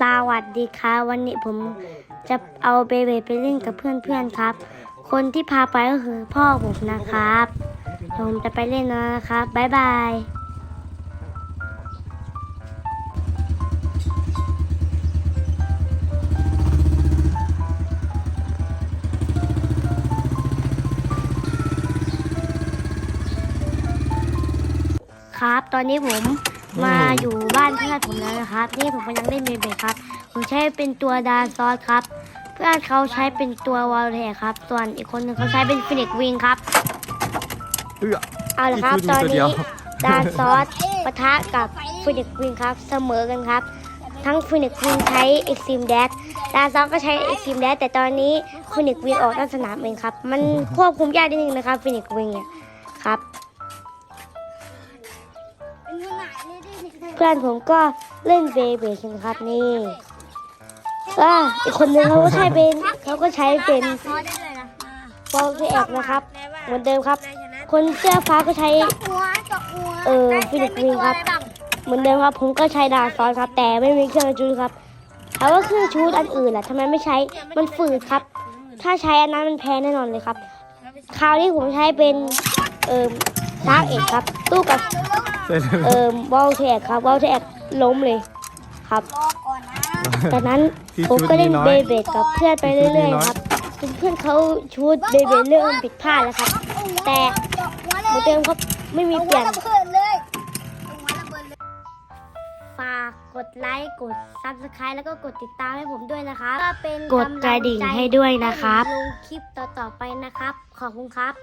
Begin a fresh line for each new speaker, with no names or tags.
สวัสดีค่ะวันนี้ผมจะเอาเบเบไปเล่นกับเพื่อนๆครับ คนที่พาไปก็คือพ่อผมนะครับผมจะไปเล่นแล้วนะครับบ๊ายบายครับ ตอนนี้ผม มาอยู่บ้านเพื่อนผมแล้วนะครับ นี่ผมกำลังเล่นเบเบครับ ผมใช้เป็นตัวดาซอสครับ เพื่อนเขาใช้เป็นตัววอลเลย์ครับ ส่วนอีกคนหนึงเขาใช้เป็นฟินิกวิงครับ
เอื้อ
เอาละครับ
นี่
ตอน
คือตัวเดี
นี้
ยว
ดาซอสปะทะกับฟินิกวิงครับเสมอกันครับ ทั้งฟินิกวิงใช้เอ็กซิมแดดดาซอสก็ใช้เอ็กซิมแดดแต่ตอนนี้ฟินิกวิงออกนอกสนามเองครับ มันควบคุมยากนิดนึงนะครับฟินิกวิงเนี่ยครับ เพื่อนผมก็เล่นเบเบกันครับนี่อ่าอีกคนนึงเขาก็ใช้เป็นเขาก็ใช้เป็นบอลที่แอกนะครับ เหมือนเดิมครับ คนเสื้อฟ้าก็ใช้
หัวจกหัว
เออฟิลิปปินส์ครับ เหมือนเดิมครับ ผมก็ใช้ดาบซ้อนครับ แต่ไม่มีเครื่องชูดครับถามว่าเครื่องชูดอันอื่นล่ะทำไมไม่ใช้มันฝืดครับ ถ้าใช้อันนั้นมันแพ้แน่นอนเลยครับ คราวนี้ผมใช้เป็นเอ่อซากเอกครับ ตู้กับ
เสร็จแล้ว
เอ่อวอลเทกครับวอลเทกล้มเลยครับ
รอก่อนนะ
จากนั้น
ที่
ผม
ชุด
ก็เล่น
น้อ
เบ
ย
เบกับเพื่อนไปเรื่อยๆครับจนเพื่อนเขาชูดเบเบเริ่มผิดพลาดแล้วครับ แต่
จกหัว
เหมือน
เล
เดิ
ย
มครับไม่มีเปลี่ยน
หัวระเบิดเลยหัวระเบิดเลย
ฝากกดไลค์กด subscribe แล้วก็กดติดตามให้ผมด้วยนะครับก็เป็นกดกระดิ่งให้ด้วยนะครับลงคลิปต่อๆไปนะครับ ขอบคุณครับ